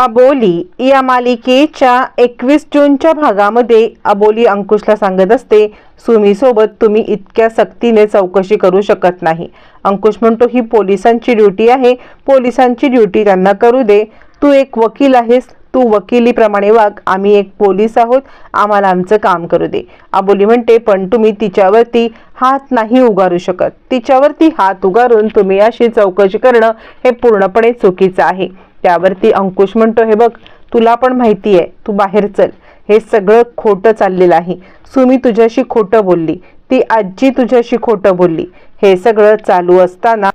अबोली या मालिकेच्या एकवीस जूनच्या भागामध्ये अबोली अंकुशला सांगत असते सुमीसोबत तुम्ही इतक्या सक्तीने चौकशी करू शकत नाही अंकुश म्हणतो ही पोलिसांची ड्युटी आहे. पोलिसांची ड्युटी त्यांना करू दे. तू एक वकील आहेस. तू वकिलीप्रमाणे वाग. आम्ही एक पोलीस आहोत. आम्हाला आमचं काम करू दे अबोली म्हणते पण तुम्ही तिच्यावरती हात नाही उगारू शकत. तिच्यावरती हात उगारून तुम्ही अशी चौकशी करणं हे पूर्णपणे चुकीचं आहे. त्यावरती अंकुश म्हणतो हे बघ तुला पण माहिती आहे तू बाहेर चल. हे सगळं खोटं चाललेलं आहे. सुमी तुझ्याशी खोटं बोलली. ती आजी तुझ्याशी खोटं बोलली. हे सगळं चालू असताना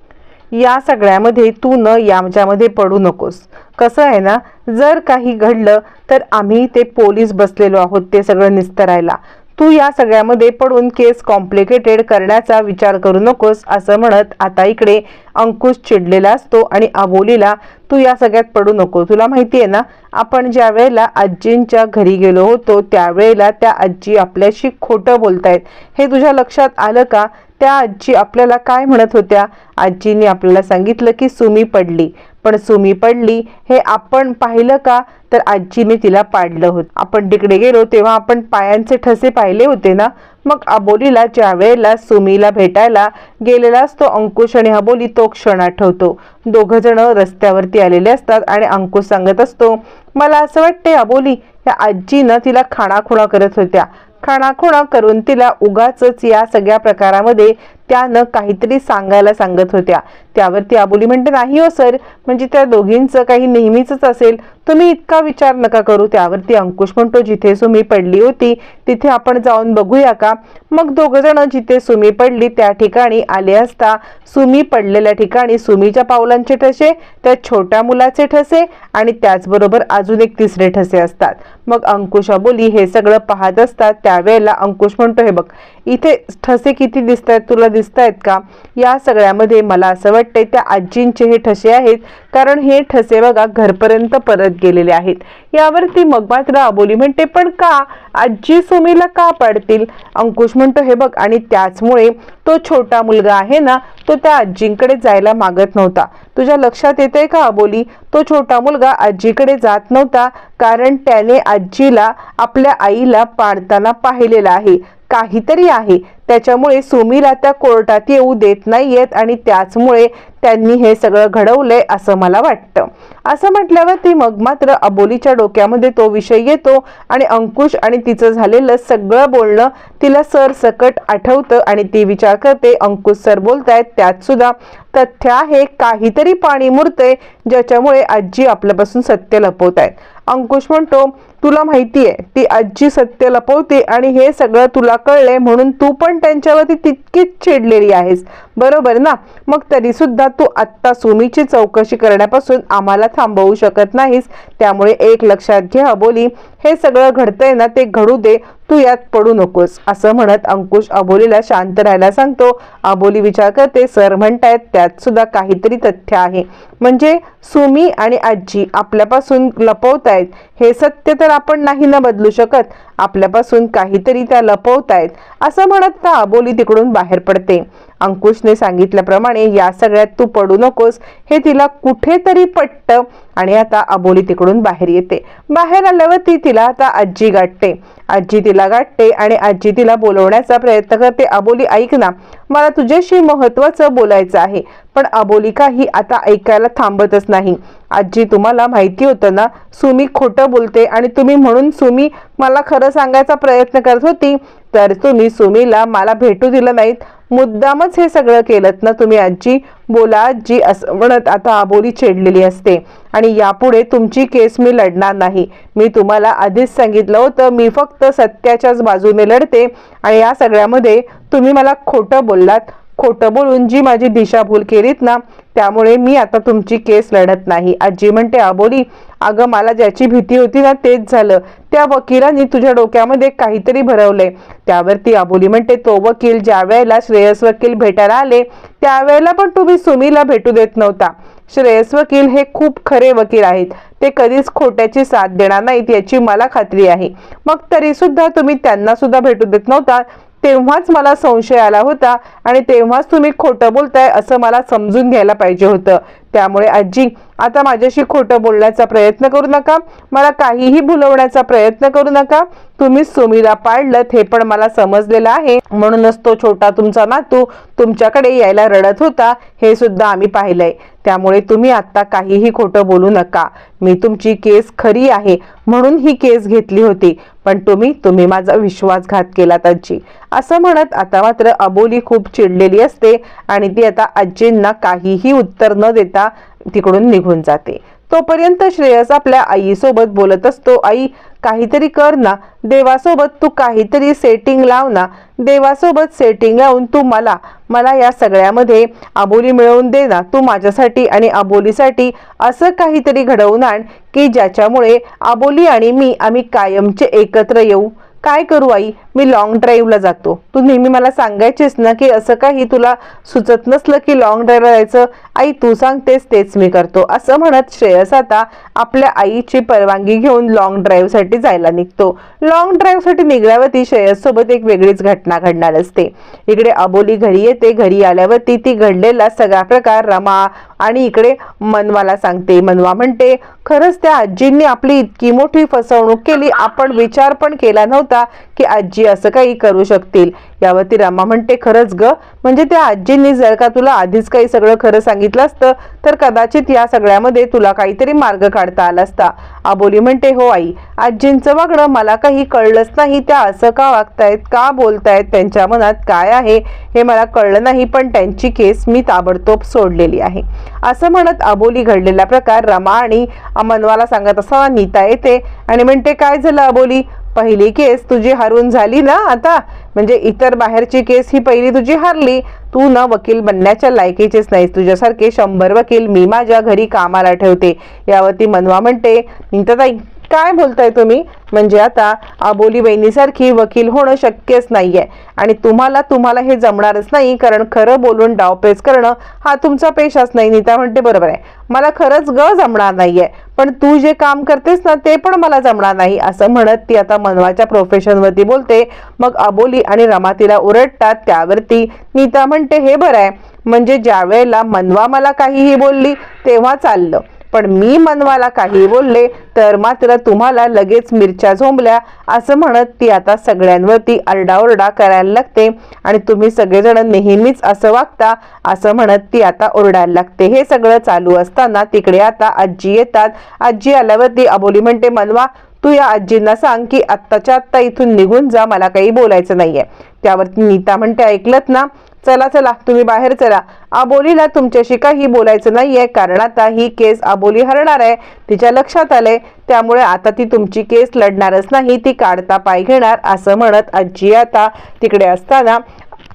या सगळ्यामध्ये तू न याच्यामध्ये पडू नकोस. कसं आहे ना जर काही घडलं तर आम्ही ते पोलीस बसलेलो आहोत ते सगळं निस्तरायला. तू या सगळ्यामध्ये पडून केस कॉम्प्लिकेटेड करण्याचा विचार करू नकोस असं म्हणत आता इकडे अंकुश चिडलेला असतो आणि अबोलीला तू या सगळ्यात पडू नको तुला माहिती आहे ना आपण ज्या वेळेला आजींच्या घरी गेलो होतो त्यावेळेला त्या आजी आपल्याशी खोटं बोलतायत. हे तुझ्या लक्षात आलं का? त्या आजी आपल्याला काय म्हणत होत्या? आजीने आपल्याला सांगितलं की सुमी पडली. पण सुमी पडली हे आपण पाहिलं का? तर आजीने तिला पाडलं होतं. आपण तिकडे गेलो तेव्हा आपण पायांचे ठसे पाहिले होते ना? मग अबोलीला ज्या वेळेला सुमीला भेटायला गेलेला असतो अंकुश आणि अबोली तो क्षण आठवतो. दोघं जण रस्त्यावरती आलेले असतात आणि अंकुश सांगत असतो मला असं वाटते अबोली या आजीनं तिला खाणाखुणा करत होत्या. खाणाखुणा करून तिला उगाच या सगळ्या प्रकारामध्ये त्यानं काहीतरी सांगायला सांगत होत्या. त्यावरती आबोली म्हणते नाही हो सर म्हणजे त्या दोघींचं काही नेहमीच असेल तुम्ही इतका विचार नका करू. त्यावरती अंकुश म्हणतो जिथे सुमी पडली होती तिथे आपण जाऊन बघूया का? मग दोघ जण जिथे सुमी पडली त्या ठिकाणी आले असता सुमी पडलेल्या ठिकाणी सुमीच्या पावलांचे ठसे त्या छोट्या मुलाचे ठसे आणि त्याचबरोबर अजून एक तिसरे ठसे असतात. मग अंकुश अबोली हे सगळं पाहत असतात. त्यावेळेला अंकुश म्हणतो हे बघ इथे ठसे किती दिसतात तुला दिसत आहेत का? या सगळ्यामध्ये मला असं वाटतंय त्या आजींचे हे ठसे आहेत. कारण हे ठसे बघा घरपर्यंत परत गेलेले आहेत. यावरती मग मात्र अबोली म्हणते पण का? आजी सुमीला का पाडतील? अंकुश म्हणतो हे बघ आणि त्याचमुळे तो छोटा मुलगा आहे ना तो त्या आजींकडे जायला मागत नव्हता. तुझ्या लक्षात येते का अबोली तो छोटा मुलगा आजीकडे जात नव्हता कारण त्याने आजीला आपल्या आईला पाडताना पाहिलेला आहे. काहीतरी आहे. त्याच्यामुळे सुमीला त्या कोर्टात येऊ देत नाहीयेत आणि त्याचमुळे त्यांनी हे सगळं घडवलंय असं मला वाटतं. असं म्हटल्यावर ती मग मात्र अबोलीच्या डोक्यामध्ये तो विषय येतो आणि अंकुश आणि तिचं झालेलं सगळं बोलणं तिला सरसकट आठवतं आणि ती विचार करते अंकुश सर बोलतायत त्यात सुद्धा तथ्य आहे काहीतरी पाणी मुरतंय ज्याच्यामुळे आजी आपल्यापासून सत्य लपवत आहेत अंकुश म्हणतो तुला माहिती आहे ती आजी सत्य लपवते आणि हे सगळं तुला कळलंय म्हणून तू पण त्यांच्यावरती तितकीच चिडलेली आहेस. बरोबर ना? मग तरी सुद्धा तू आत्ता सुमीची चौकशी करण्यापासून आम्हाला थांबवू शकत नाहीस. त्यामुळे एक लक्षात घे अबोली. हे सगळं घडतंय ना ते घडू दे. तू यात पडू नकोस. असं म्हणत अंकुश अबोलीला शांत राहायला सांगतो. अबोली विचार करते सर म्हणतायत त्यात सुद्धा काहीतरी तथ्य आहे. म्हणजे सुमी आणि आजी आपल्यापासून लपवतायत. हे सत्य तर आपण नाही ना बदलू शकत. आपल्यापासून काहीतरी त्या लपवतायत असं म्हणत त्या अबोली तिकडून बाहेर पडते. अंकुशने सांगितल्याप्रमाणे या सगळ्यात तू पडू नकोस हे तिला कुठेतरी पटतं आणि आता अबोली तिकडून बाहेर येते. बाहेर आल्यावर ती तिला आता आजी गाठते. आजी तिला गाठते आणि आजी तिला बोलवण्याचा प्रयत्न करते. अबोली ऐक ना मला तुझ्याशी महत्वाचं बोलायचं आहे. पण अबोलिका ही आता ऐकायला थांबतच नाही. आजी तुम्हाला माहिती होतं ना सुमी खोटं बोलते आणि तुम्ही म्हणून सुमी मला खरं सांगायचा प्रयत्न करत होती. तर तुम्ही सुमीला मला भेटू दिलं नाहीत. मुद्दामच हे सगळं केलं ना तुम्ही आजी? बोला आजी असं म्हणत आता आबोली चिडलेली असते. आणि यापुढे तुमची केस मी लढणार नाही. मी तुम्हाला आधीच सांगितलं होतं मी फक्त सत्याच्याच बाजूने लढते. आणि या सगळ्यामध्ये तुम्ही मला खोटं बोललात. खोटं बोलून जी माझी दिशाभूल केलीत ना त्यामुळे मी आता तुमची केस लढत नाही. आजी म्हणते आबोली अगं मला ज्याची भीती होती ना तेच झालं. त्या वकिलांनी तुझ्या डोक्यामध्ये काहीतरी भरवलंय. त्यावरती आबोली म्हणते तो वकील ज्या वेळेला श्रेयस वकील भेटायला आले त्यावेळेला पण तुम्ही सुमीला भेटू देत नव्हता. श्रेयस वकील हे खूप खरे वकील आहेत. ते कधीच खोट्याची साथ देणार नाहीत याची मला खात्री आहे. मग तरी सुद्धा तुम्ही त्यांना सुद्धा भेटू देत नव्हता. तेव्हाच मला संशय आला होता आणि तेव्हाच तुम्ही खोटं बोलताय असं मला समजून घ्यायला पाहिजे होतं. त्यामुळे आजी आता माझ्याशी खोटं बोलण्याचा प्रयत्न करू नका. मला काहीही भुलवण्याचा प्रयत्न करू नका. तुम्ही सुमीला पाडलं हे पण मला समजलेलं आहे. म्हणूनच तो छोटा तुमचा नातू तुमच्याकडे यायला रडत होता हे सुद्धा आम्ही पाहिलंय. त्यामुळे तुम्ही आता काहीही खोटं बोलू नका. मी तुमची केस खरी आहे म्हणून ही केस घेतली होती. पण तुम्ही तुम्ही माझा विश्वासघात केला आजी. असं म्हणत आता मात्र अबोली खूप चिडलेली असते आणि ती आता आजींना काहीही उत्तर न देता तिकडून निघून जाते. तोपर्यंत श्रेयस आपल्या आईसोबत बोलत असतो आई काहीतरी कर ना. देवासोबत तू काहीतरी सेटिंग लाव ना. देवासोबत सेटिंग लावून तू मला मला या सगळ्यामध्ये आबोली मिळवून दे ना. तू माझ्यासाठी आणि आबोलीसाठी असं काहीतरी घडवून आण की ज्याच्यामुळे आबोली आणि मी आम्ही कायमचे एकत्र येऊ. काय करू आई? मी लॉंग ड्राईव्हला जातो. तू नेहमी मला सांगायचीस ना की असं काही तुला सुचत नसलं की लॉंग ड्राईव्हला जायचं आई तू सांगतेस तेच मी करतो. असं म्हणत श्रेयस आता आपल्या आईची परवानगी घेऊन लॉंग ड्राईव्हसाठी जायला निघतो. लॉंग ड्राईव्हसाठी निघल्यावरती श्रेयस सोबत एक वेगळीच घटना घडणार असते. इकडे अबोली घरी येते घरी आल्यावरती ती घडलेला सगळा प्रकार रमा आणि इकडे मनवाला सांगते. मनवा म्हणते खरंच त्या आजींनी आपली इतकी मोठी फसवणूक केली. आपण विचार पण केला नव्हता की आजी असं काही करू शकतील. यावरती रमा म्हणते खरंच ग म्हणजे त्या आजींनी जर का तुला आधीच काही सगळं खरं सांगितलं असतं तर कदाचित या सगळ्यामध्ये तुला काहीतरी मार्ग काढता आला असता. आबोली म्हणते हो आई आजींचं वागणं मला काही कळलंच नाही त्या असं का वागतायत का बोलतायत त्यांच्या मनात काय आहे हे मला कळलं नाही पण त्यांची केस मी ताबडतोब सोडलेली आहे. असं म्हणत अबोली घडलेला प्रकार रमा आणि मनवाला सांगत असताना नीता येते. आणि म्हणते काय झालं अबोली पहिली केस तुझी हरून झाली ना आता? म्हणजे इतर बाहेरची केस ही पहिली तुझी हारली. तू ना वकील बनण्याच्या लायकीचेच नाहीस. तुझ्यासारखे शंभर वकील मी माझ्या घरी कामाला ठेवते. यावरती मनवा म्हणते ताई काय बोलताय तुम्ही? म्हणजे आता आबोली बहिणीसारखी वकील होणं शक्यच नाहीये. आणि तुम्हाला तुम्हाला हे जमणारच नाही कारण खरं बोलून डावपेच करणं हा तुमचा पेशाच नाही नीता म्हणते बरोबर आहे. मला खरंच ग जमणार नाहीये. पण तू जे काम करतेस ना ते पण मला जमणार नाही असं म्हणत ती आता मनवाच्या प्रोफेशनवरती बोलते. मग अबोली आणि रमा तिला उरटतात त्यावरती नीता म्हणते हे बरं आहे. म्हणजे ज्या वेळेला मनवा मला काहीही बोलली तेव्हा चाललं. पण मी मनवाला काही बोलले तर मात्र तुम्हाला लगेच मिरच्या झोंबल्या असं म्हणत ती आता सगळ्यांवरती आरडाओरडा करायला लागते आणि तुम्ही सगळेजण नेहमीच असं वागता असं म्हणत ती आता ओरडायला लागते. हे सगळं चालू असताना तिकडे आता आजी येतात. आजी आल्यावरती अबोली म्हणते मनवा तू या आजींना सांग की आत्ताच्या आत्ता इथून निघून जा मला काही बोलायचं नाहीये. त्यावरती नीता म्हणते ऐकलत ना? चला चला तुम्ही बाहेर चला. आबोलीला तुमच्याशी काही बोलायचं नाहीये कारण आता ही केस आबोली हरणार आहे. तिच्या लक्षात आले त्यामुळे आता ती तुमची केस लढणारच नाही ती काढता पाय घेणार असं म्हणत आजी आता तिकडे असताना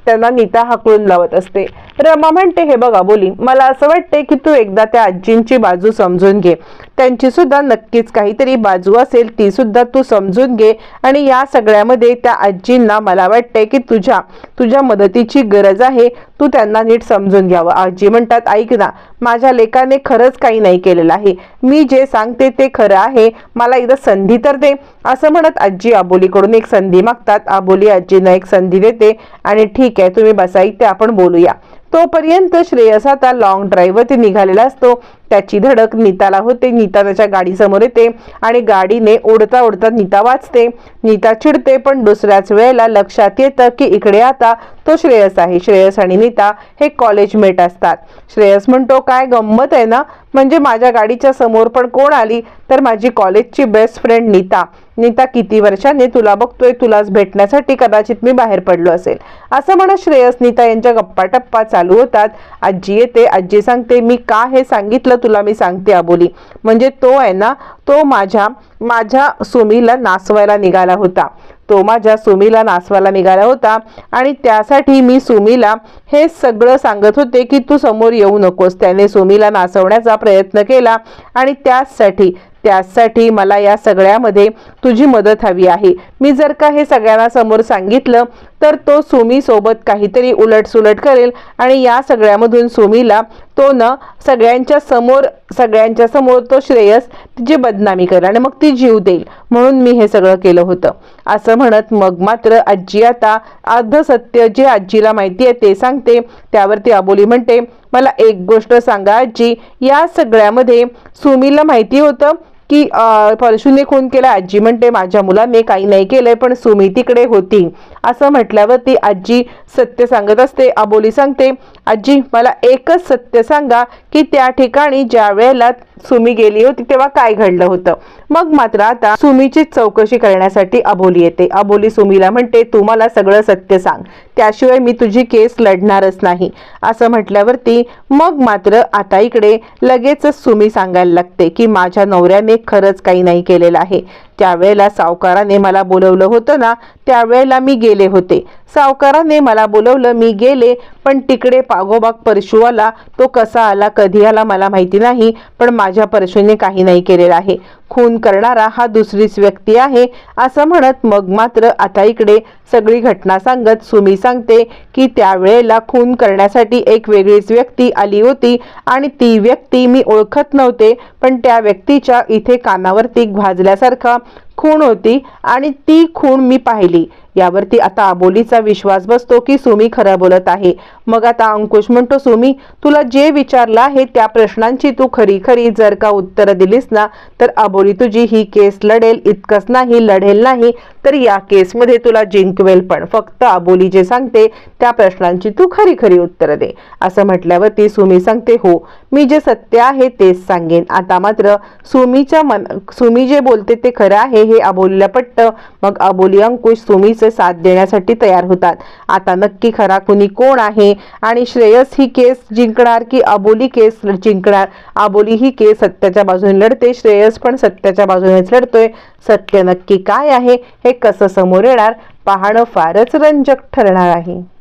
त्यांना नीता हाकळून लावत असते. रमा म्हणते हे बघा बोली मला असं वाटते की तू एकदा त्या आजींची बाजू समजून घे. त्यांची सुद्धा नक्कीच काहीतरी बाजू असेल ती सुद्धा तू समजून घे. आणि या सगळ्यामध्ये त्या आजींना मला वाटतंय की तुझ्या तुझ्या मदतीची गरज आहे. तू त्यांना नीट समजून घ्यावं. आजी म्हणतात ऐक ना माझ्या लेकाने खरंच काही नाही केलेलं आहे. मी जे सांगते ते खरं आहे. मला एकदा संधी तर दे. असं म्हणत आजी आबोलीकडून एक संधी मागतात. आबोली आजींना एक संधी देते आणि ठीक आहे तुम्ही बसा इथे आपण बोलूया. तोपर्यंत श्रेयस आता लॉंग ड्राईव्हवरती निघालेला असतो. त्याची धडक नीताला होते. नीता त्याच्या गाडीसमोर येते आणि गाडीने ओढता ओढता नीता वाचते. नीता चिडते पण दुसऱ्याच वेळेला लक्षात येतं की इकडे आता तो श्रेयस आहे. श्रेयस आणि नीता हे कॉलेजमेट असतात. श्रेयस म्हणतो काय गंमत आहे ना? म्हणजे माझ्या गाडीच्या समोर पण कोण आली? तर माझी कॉलेजची बेस्ट फ्रेंड नीता. नीता किती वर्षांनी तुला बघतोय? तुलाच भेटण्यासाठी कदाचित मी बाहेर पडलो असेल. असं म्हणत श्रेयस नीता यांच्या गप्पा टप्पा चालू होतात. आजी येते. आजी सांगते मी का हे सांगितलं तुला मी सांगते अबोली म्हणजे तो आहे ना तो माझ्या माझ्या सुमीला नासवायला निघाला होता. तो माझ्या सुमीला नाचवायला निघाला होता आणि त्यासाठी मी सुमीला हे सगळं सांगत होते की तू समोर येऊ नकोस. त्याने सुमीला नाचवण्याचा प्रयत्न केला आणि त्याचसाठी त्यासाठी मला या सगळ्यामध्ये तुझी मदत हवी आहे. मी जर का हे सगळ्यांना समोर सांगितलं तर तो सुमी सोबत काहीतरी उलटसुलट करेल आणि या सगळ्यामधून सुमीला तो न सगळ्यांच्या समोर सगळ्यांच्या समोर तो श्रेयस तिची बदनामी करेल आणि मग ती जीव देईल. म्हणून मी हे सगळं केलं होतं. असं म्हणत मग मात्र आजी आता अर्ध सत्य जे आजीला माहिती आहे ते सांगते. त्यावरती आबोली म्हणते मला एक गोष्ट सांगा आजी. या सगळ्यामध्ये सुमीला माहिती होतं की अं, परशूने खून केला आजी म्हणते माझ्या मुलाने काही नाही केलंय पण सुमी तिकडे होती. असं म्हटल्यावरती आजी सत्य सांगत असते. अबोली सांगते आजी मला एकच सत्य सांगा की त्या ठिकाणी ज्या वेळेला सुमी गेली होती तेव्हा काय घडलं होतं? मग मात्र आता सुमीची चौकशी करण्यासाठी अबोली येते. अबोली सुमीला म्हणते तू मला सगळं सत्य सांग. त्याशिवाय मी तुझी केस लढणारच नाही. असं म्हटल्यावरती मग मात्र आता इकडे लगेचच सुमी सांगायला लागते की माझ्या नवऱ्याने खरंच काही नाही केलेलं आहे. त्यावेळेला सावकाराने मला बोलवलं होतं ना त्यावेळेला मी गेले होते. सावकाराने मला बोलवलं मी गेले पण तिकडे पागोबाग परशु आला तो कसा आला कधी आला मला माहिती नाही पण माझ्या परशूने काही नाही केलेलं आहे. खून करणारा हा दुसरीच व्यक्ती आहे असं म्हणत मग मात्र आता इकडे सगळी घटना सांगत सुमी सांगते की त्यावेळेला खून करण्यासाठी एक वेगळीच व्यक्ती आली होती आणि ती व्यक्ती मी ओळखत नव्हते पण त्या व्यक्तीच्या इथे कानावरती भाजल्यासारखा खूण होती आणि ती खूण मी पाहिली. यावरती आता अबोलीचा विश्वास बसतो की सुमी खरं बोलत आहे. मग आता अंकुश म्हणतो सुमी तुला जे विचारलं आहे त्या प्रश्नांची तू खरी खरी जर का उत्तरं दिलीस ना तर अबोली तुझी ही केस लढेल. इतकंच नाही लढेल नाही तर या केसमध्ये तुला जिंकवेल पण. फक्त अबोली जे सांगते त्या प्रश्नांची तू खरी खरी उत्तरं दे. असं म्हटल्यावरती सुमी सांगते हो मी जे सत्य आहे तेच सांगेन. आता मात्र सुमीच्या मन सुमी जे बोलते ते खरं आहे हे अबोलीला पटतं. मग अबोली अंकुश सुमीचे साथ देण्यासाठी तयार होतात. आता नक्की खरा कुणी कोण आहे? आणि श्रेयस ही केस जिंकणार की अबोली केस जिंकणार? अबोली ही केस सत्याच्या बाजूने लढते श्रेयस पण सत्याच्या बाजूनेच लढतोय. सत्य नक्की काय आहे हे कसं समोर येणार? पाहणं फारच रंजक ठरणार आहे.